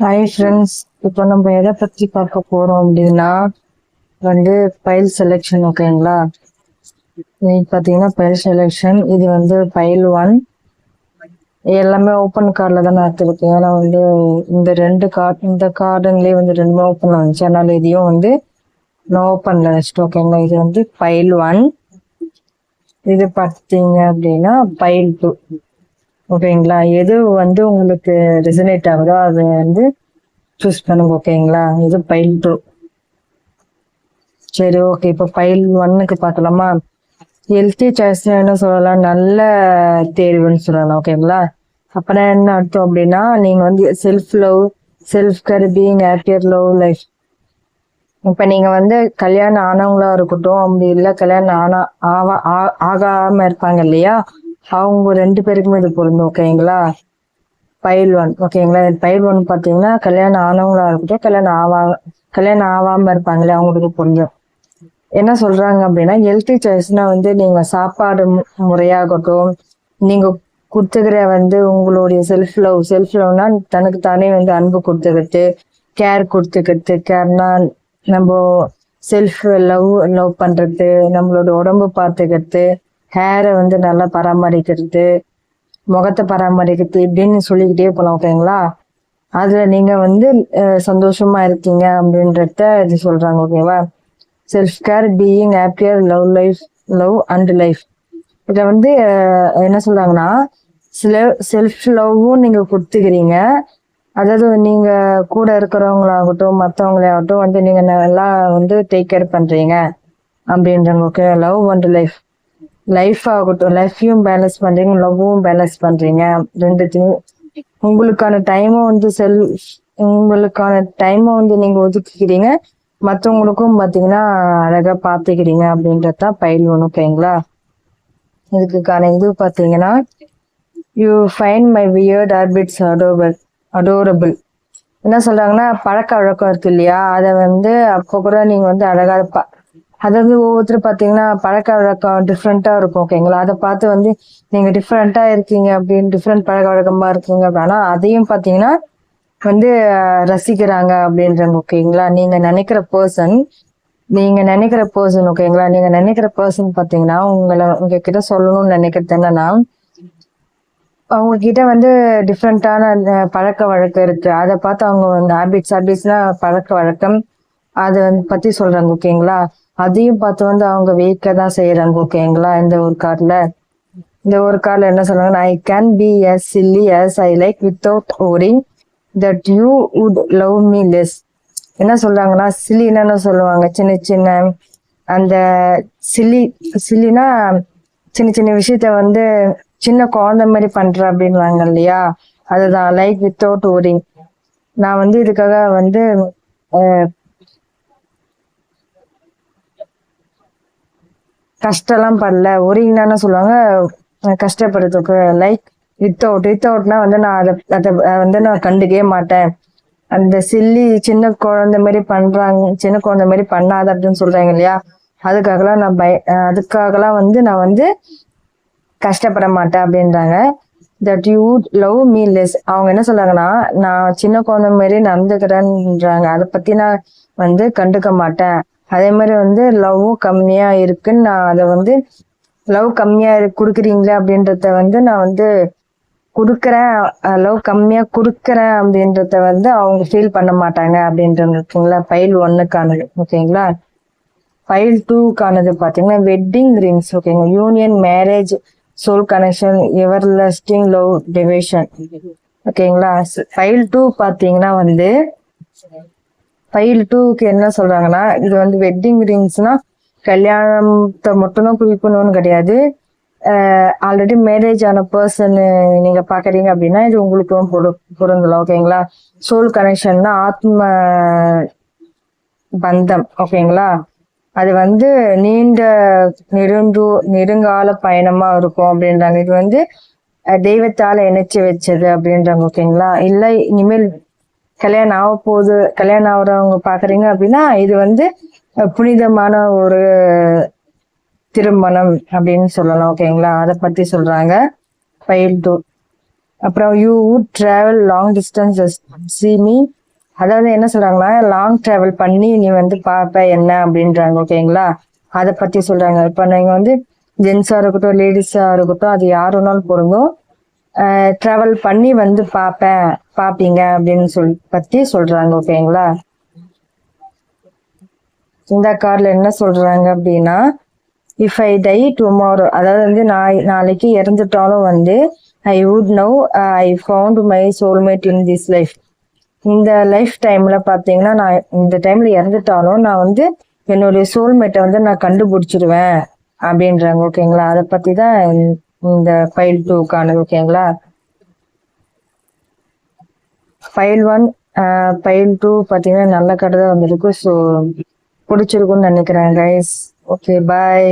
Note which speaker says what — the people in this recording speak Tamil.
Speaker 1: ஹாய் ஃப்ரெண்ட்ஸ் இப்போ நம்ம எதை பற்றி பார்க்க போகிறோம் அப்படின்னா வந்து பைல் செலெக்ஷன் ஓகேங்களா இன்னைக்கு பார்த்தீங்கன்னா பைல் செலெக்ஷன் இது வந்து பைல் ஒன் எல்லாமே ஓப்பன் கார்டில் தான் எடுத்துருக்கு ஏன்னா வந்து இந்த ரெண்டு கார்டு இந்த கார்டன்லேயே வந்து ரெண்டுமே ஓப்பன் வந்துச்சு அதனால் இதையும் வந்து நான் ஓப்பனில் வச்சுட்டு ஓகேங்களா இது வந்து பைல் ஒன் இது பார்த்தீங்க அப்படின்னா பைல் டூ ஓகேங்களா? எது வந்து உங்களுக்கு ரெசனேட் ஆகுதோ அதை வந்து சூஸ் பண்ணுங்க ஓகேங்களா? இது பைல் டூ சரி ஓகே. இப்போ பைல் ஒன்னுக்கு பார்க்கலாமா? ஹெல்த்தி சாய்ஸ் என்ன சொல்லலாம். நல்ல தேர்வுன்னு சொல்லலாம் ஓகேங்களா? அப்புறம் என்ன அர்த்தம் அப்படின்னா நீங்கள் வந்து self love self care being happier love life இப்போ நீங்கள் வந்து கல்யாணம் ஆனவங்களா இருக்கட்டும் அப்படி இல்லை கல்யாணம் ஆனா ஆவா ஆ- இருப்பாங்க இல்லையா? அவங்க ரெண்டு பேருக்குமே இது பொருந்தும் ஓகேங்களா? பயில் ஒன் ஓகேங்களா? பயில் ஒன் பார்த்தீங்கன்னா கல்யாணம் ஆனவங்களா இருக்கட்டும் கல்யாணம் ஆவா கல்யாணம் ஆகாமல் இருப்பாங்களே அவங்களுக்கு பொருந்தும். என்ன சொல்றாங்க அப்படின்னா ஹெல்த்தி சாய்ஸ்னா வந்து நீங்க சாப்பாடு மு- முறையாகட்டும் நீங்க கொடுத்துக்கிற வந்து உங்களுடைய செல்ஃப் லவ் செல்ஃப் லவ்னா தனக்கு தானே வந்து அன்பு கொடுத்துக்கிட்டு கேர் கொடுத்துக்கிட்டு கேர்னா நம்ம செல்ஃப் லவ் லவ் பண்றது நம்மளோட உடம்பு பார்த்துக்கிறது ஹேரை வந்து நல்லா பராமரிக்கிறது முகத்தை பராமரிக்கிறது இப்படின்னு சொல்லிக்கிட்டே போகலாம் ஓகேங்களா அதில் நீங்கள் வந்து சந்தோஷமாக இருக்கீங்க அப்படின்றத இது சொல்கிறாங்க ஓகேவா self care being happier love life love and life இதை வந்து என்ன சொல்கிறாங்கன்னா சில செல்ஃப் லவ்வும் நீங்கள் கொடுத்துக்கிறீங்க. அதாவது நீங்கள் கூட இருக்கிறவங்களாகட்டும் மற்றவங்களாகட்டும் வந்து நீங்கள் நல்லா வந்து டேக் கேர் பண்ணுறீங்க அப்படின்றாங்க okay love and life life ஆகட்டும். லைஃப்பையும் பேலன்ஸ் பண்றீங்க லவ்வும் பேலன்ஸ் பண்றீங்க. ரெண்டுத்தையும் உங்களுக்கான டைமும் வந்து செல் உங்களுக்கான டைமை வந்து நீங்க ஒதுக்கிக்கிறீங்க மற்றவங்களுக்கும் பார்த்தீங்கன்னா அழகா பார்த்துக்கிறீங்க அப்படின்றது தான் பயில் ஒன்று ஓகேங்களா இதுக்கான இது பார்த்தீங்கன்னா you find my weird habits adorable adorable என்ன சொல்றாங்கன்னா பழக்க வழக்கம் இருக்கு இல்லையா? அதை வந்து அப்போ கூட நீங்க வந்து அழகா பா அதாவது ஒவ்வொருத்தரும் பார்த்தீங்கன்னா பழக்க வழக்கம் டிஃப்ரெண்ட்டாக இருக்கும். ஓகேங்களா அதை பார்த்து வந்து நீங்கள் டிஃப்ரெண்ட்டாக இருக்கீங்க அப்படின்னு டிஃப்ரெண்ட் பழக்க வழக்கமாக இருக்கீங்க. அப்படின்னா அதையும் பார்த்தீங்கன்னா வந்து ரசிக்கிறாங்க அப்படின்றாங்க. ஓகேங்களா நீங்கள் நினைக்கிற பர்சன் நீங்க நினைக்கிற பர்சன் ஓகேங்களா நீங்க நினைக்கிற பர்சன் பார்த்தீங்கன்னா உங்களை உங்ககிட்ட சொல்லணும்னு நினைக்கிறது என்னன்னா அவங்க கிட்ட வந்து டிஃப்ரெண்டான பழக்க வழக்கம் இருக்கு. அதை பார்த்து அவங்க வந்து ஹேபிட்ஸ் ஹேபிட்ஸ்னா பழக்க வழக்கம் அதை வந்து பத்தி சொல்றாங்க. ஓகேங்களா அதையும் பார்த்து வந்து அவங்க வெயிக்க தான் செய்யறாங்க ஓகேங்களா இந்த ஒரு கார்டில் இந்த ஒரு கார்டில் என்ன சொல்றாங்கன்னா I can be as silly as I like without worrying that you would love me less என்ன சொல்றாங்கன்னா சில்லின்னு சொல்லுவாங்க சின்ன சின்ன அந்த சில்லி சில்லினா சின்ன சின்ன விஷயத்த வந்து சின்ன குழந்தை மாதிரி பண்ற அப்படின்வாங்க இல்லையா? அதுதான் லைக் வித்தவுட் ஓரிங் நான் வந்து இதுக்காக வந்து கஷ்டம்லாம் படல. ஒரிங்கன்னா சொல்லுவாங்க கஷ்டப்படுறதுக்கு லைக் வித்தவுட் வித்தவுட்னா வந்து நான் அதை அதை வந்து நான் கண்டுக்கவே மாட்டேன். அந்த சில்லி சின்ன குழந்தை மாதிரி பண்றாங்க சின்ன குழந்தை மாதிரி பண்ணாத அப்படின்னு சொல்றாங்க இல்லையா? அதுக்காகலாம் நான் பய அதுக்காகலாம் வந்து நான் வந்து கஷ்டப்பட மாட்டேன் அப்படின்றாங்க. That you love me less அவங்க என்ன சொல்றாங்கன்னா நான் சின்ன குழந்தை மாதிரி நடந்துக்கிறேன்றாங்க. அதை பத்தி நான் வந்து கண்டுக்க மாட்டேன். அதே மாதிரி வந்து லவ்வும் கம்மியா இருக்குன்னு நான் அதை வந்து லவ் கம்மியா கொடுக்குறீங்களே அப்படின்றத வந்து நான் வந்து கொடுக்குறேன். லவ் கம்மியா கொடுக்குறேன் அப்படின்றத வந்து அவங்க ஃபீல் பண்ண மாட்டாங்க அப்படின்றது இருக்குங்களா? ஃபைல் ஒன்னுக்கானது ஓகேங்களா ஃபைல் டூக்கானது பார்த்தீங்கன்னா வெட்டிங் ரிங்ஸ் ஓகேங்க union marriage soul connection everlasting love division ஓகேங்களா ஃபைல் டூ பார்த்தீங்கன்னா வந்து ஃபைல் டூக்கு என்ன சொல்றாங்கன்னா இது வந்து வெட்டிங் ரிங்ஸ்னா கல்யாணத்தை மட்டும்தான் குறிக்கணும்னு கிடையாது. ஆல்ரெடி மேரேஜ் ஆன பர்சன் நீங்க பாக்குறீங்க அப்படின்னா இது உங்களுக்கும் பொரு- பொருந்தலாம் ஓகேங்களா சோல் கனெக்ஷன்னா ஆத்ம பந்தம் ஓகேங்களா அது வந்து நீண்ட நெருந்து நெருங்கால பயணமா இருக்கும் அப்படின்றாங்க. இது வந்து தெய்வத்தால இணைச்சு வச்சது அப்படின்றாங்க ஓகேங்களா இல்லை இனிமேல் கல்யாணம் ஆக போகுது கல்யாணம் ஆகிறவங்க பார்க்குறீங்க அப்படின்னா இது வந்து புனிதமான ஒரு திருமணம் அப்படின்னு சொல்லலாம் ஓகேங்களா அதை பற்றி சொல்கிறாங்க ஃபைல் டூ அப்புறம் you would travel long distance see me அதாவது என்ன சொல்கிறாங்கன்னா லாங் ட்ராவல் பண்ணி நீ வந்து பார்ப்ப என்ன அப்படின்றாங்க ஓகேங்களா அதை பற்றி சொல்கிறாங்க இப்போ நீங்கள் வந்து ஜென்ஸாக இருக்கட்டும் லேடிஸாக இருக்கட்டும் அது யார் வேணாலும் பொருந்தும். ட்ராவல் பண்ணி வந்து பார்ப்பேன் பார்ப்பீங்க அப்படின்னு சொல் பற்றி சொல்கிறாங்க ஓகேங்களா? இந்த காரில் என்ன சொல்கிறாங்க அப்படின்னா இஃப் ஐ டை டுமாரோ அதாவது வந்து நான் நாளைக்கு இறந்துட்டாலும் வந்து I would now I found my soulmate in this life இந்த லைஃப் டைமில் பார்த்தீங்கன்னா நான் இந்த டைமில் இறந்துட்டாலும் நான் வந்து என்னுடைய சோல்மேட்டை வந்து நான் கண்டுபிடிச்சிருவேன் அப்படின்றாங்க ஓகேங்களா? அதை பற்றி தான் இந்த ஃபைல் டூக்கானது ஓகேங்களா file one file uh, two பார்த்தீங்கன்னா நல்ல கடை தான் வந்திருக்கு. ஸோ பிடிச்சிருக்குன்னு நினைக்கிறேன் கைஸ் ஓகே பாய்